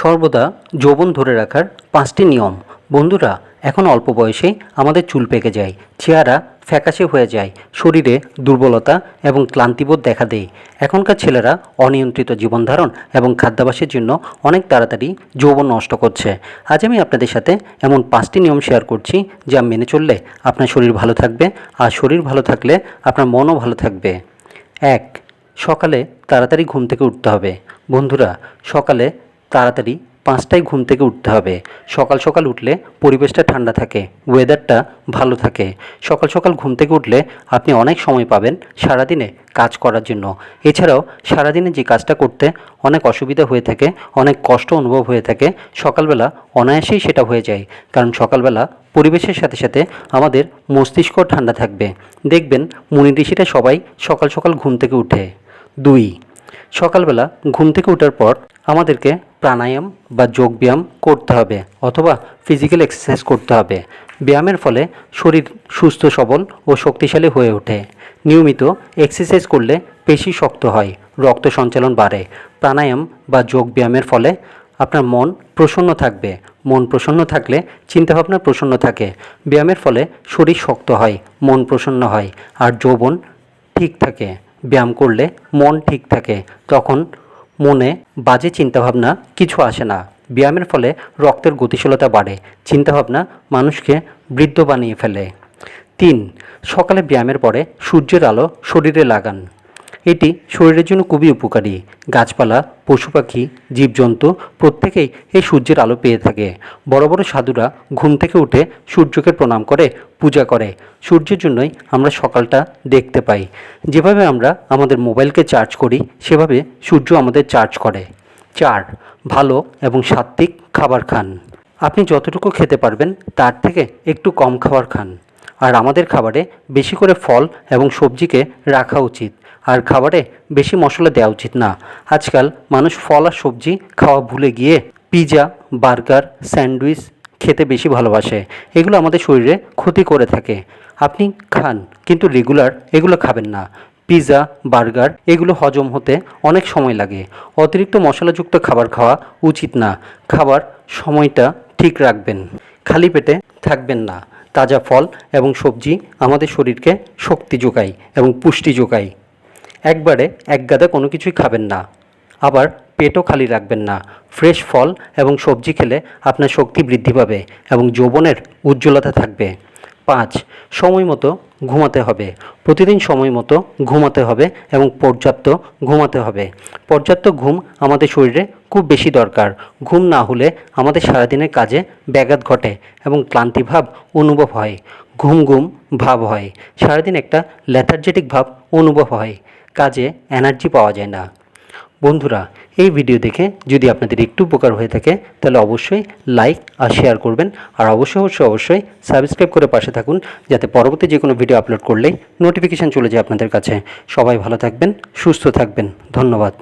সর্বদা যৌবন ধরে রাখার পাঁচটি নিয়ম। বন্ধুরা, এখন অল্প বয়সেই আমাদের চুল পেকে যায়, চেহারা ফ্যাকাশে হয়ে যায়, শরীরে দুর্বলতা এবং ক্লান্তিবোধ দেখা দেয়। এখনকার ছেলেরা অনিয়ন্ত্রিত জীবনধারণ এবং খাদ্যাভ্যাসের জন্য অনেক তাড়াতাড়ি যৌবন নষ্ট করছে। আজ আমি আপনাদের সাথে এমন পাঁচটি নিয়ম শেয়ার করছি যা মেনে চললে আপনার শরীর ভালো থাকবে আর শরীর ভালো থাকলে আপনার মনও ভালো থাকবে। এক, সকালে তাড়াতাড়ি ঘুম থেকে উঠতে হবে। বন্ধুরা, সকালে তাড়াতাড়ি পাঁচটায় ঘুম থেকে উঠতে হবে। সকাল সকাল উঠলে পরিবেশটা ঠান্ডা থাকে ওয়েদারটা ভালো থাকে। সকাল সকাল ঘুম থেকে উঠলে আপনি অনেক সময় পাবেন সারাদিনে কাজ করার জন্য। এছাড়াও সারাদিনে যে কাজটা করতে অনেক অসুবিধা হয়ে থাকে, অনেক কষ্ট অনুভব হয়ে থাকে, সকালবেলা অনায়াসেই সেটা হয়ে যায়। কারণ সকালবেলা পরিবেশের সাথে সাথে আমাদের মস্তিষ্ক ঠান্ডা থাকবে। দেখবেন মুনি ঋষিরা সবাই সকাল সকাল ঘুম থেকে উঠে। দুই সকালবেলা ঘুম থেকে ওঠার পর আমাদেরকে প্রাণায়াম বা যোগ ব্যায়াম করতে হবে অথবা ফিজিক্যাল এক্সারসাইজ করতে হবে। ব্যায়ামের ফলে শরীর সুস্থ, সবল ও শক্তিশালী হয়ে ওঠে। নিয়মিত এক্সারসাইজ করলে পেশি শক্ত হয়, রক্ত সঞ্চালন বাড়ে। প্রাণায়াম বা যোগ ব্যায়ামের ফলে আপনার মন প্রসন্ন থাকবে। মন প্রসন্ন থাকলে চিন্তাভাবনা প্রসন্ন থাকে। ব্যায়ামের ফলে শরীর শক্ত হয়, মন প্রসন্ন হয়, আর যৌবন ঠিক থাকে। ব্যায়াম করলে মন ঠিক থাকে। তখন মনে বাজে চিন্তাভাবনা কিছু আসে না। ব্যায়ামের ফলে রক্তের গতিশীলতা বাড়ে। চিন্তাভাবনা মানুষকে বৃদ্ধ বানিয়ে ফেলে। তিন, সকালে ব্যায়ামের পরে সূর্যের আলো শরীরে লাগান। এটি শরীরের জন্য খুবই উপকারী। গাছপালা, পশু পাখি, জীবজন্তু প্রত্যেকেই এই সূর্যের আলো পেয়ে থাকে। বড় বড় সাধুরা ঘুম থেকে উঠে সূর্যকে প্রণাম করে, পূজা করে। সূর্যের জন্যই আমরা সকালটা দেখতে পাই। যেভাবে আমরা আমাদের মোবাইলকে চার্জ করি, সেভাবে সূর্য আমাদের চার্জ করে। চার, ভালো এবং সাত্ত্বিক খাবার খান। আপনি যতটুকু খেতে পারবেন, তার থেকে একটু কম খাবার খান। আর আমাদের খাবারে বেশি করে ফল এবং সবজিকে রাখা উচিত। আর খাবারে বেশি মশলা দেওয়া উচিত না। আজকাল মানুষ ফল আর সবজি খাওয়া ভুলে গিয়ে পিৎজা বার্গার, স্যান্ডউইচ খেতে বেশি ভালোবাসে। এগুলো আমাদের শরীরে ক্ষতি করে থাকে। আপনি খান, কিন্তু রেগুলার এগুলো খাবেন না। পিৎজা বার্গার এগুলো হজম হতে অনেক সময় লাগে। অতিরিক্ত মশলাযুক্ত খাবার খাওয়া উচিত না। খাবার সময়টা ঠিক রাখবেন। খালি পেটে থাকবেন না। তাজা ফল এবং সবজি আমাদের শরীরকে শক্তি যোগায় এবং পুষ্টি যোগায়। একবারে একগাদা কোনো কিছুই খাবেন না। আবার পেটও খালি রাখবেন না। ফ্রেশ ফল এবং সবজি খেলে আপনার শক্তি বৃদ্ধি পাবে এবং যৌবনের উজ্জ্বলতা থাকবে। পাঁচ, সময় মতো ঘুমাতে হবে। প্রতিদিন সময় মতো ঘুমাতে হবে এবং পর্যাপ্ত ঘুমাতে হবে। পর্যাপ্ত ঘুম আমাদের শরীরে খুব বেশি দরকার। ঘুম না হলে আমাদের সারাদিনের কাজে ব্যাঘাত ঘটে এবং ক্লান্তিভাব অনুভব হয়। ঘুম ঘুম ভাব হয়। সারাদিন একটা ল্যাথার্জেটিক ভাব অনুভব হয়। কাজে এনার্জি পাওয়া যায় না। বন্ধুরা, এই ভিডিও দেখে যদি আপনাদের একটু উপকার হয়ে থাকে, তাহলে অবশ্যই লাইক আর শেয়ার করবেন। আর অবশ্যই অবশ্যই অবশ্যই সাবস্ক্রাইব করে পাশে থাকুন, যাতে পরবর্তী যে কোনো ভিডিও আপলোড করলেই নোটিফিকেশান চলে যায় আপনাদের কাছে। সবাই ভালো থাকবেন, সুস্থ থাকবেন। ধন্যবাদ।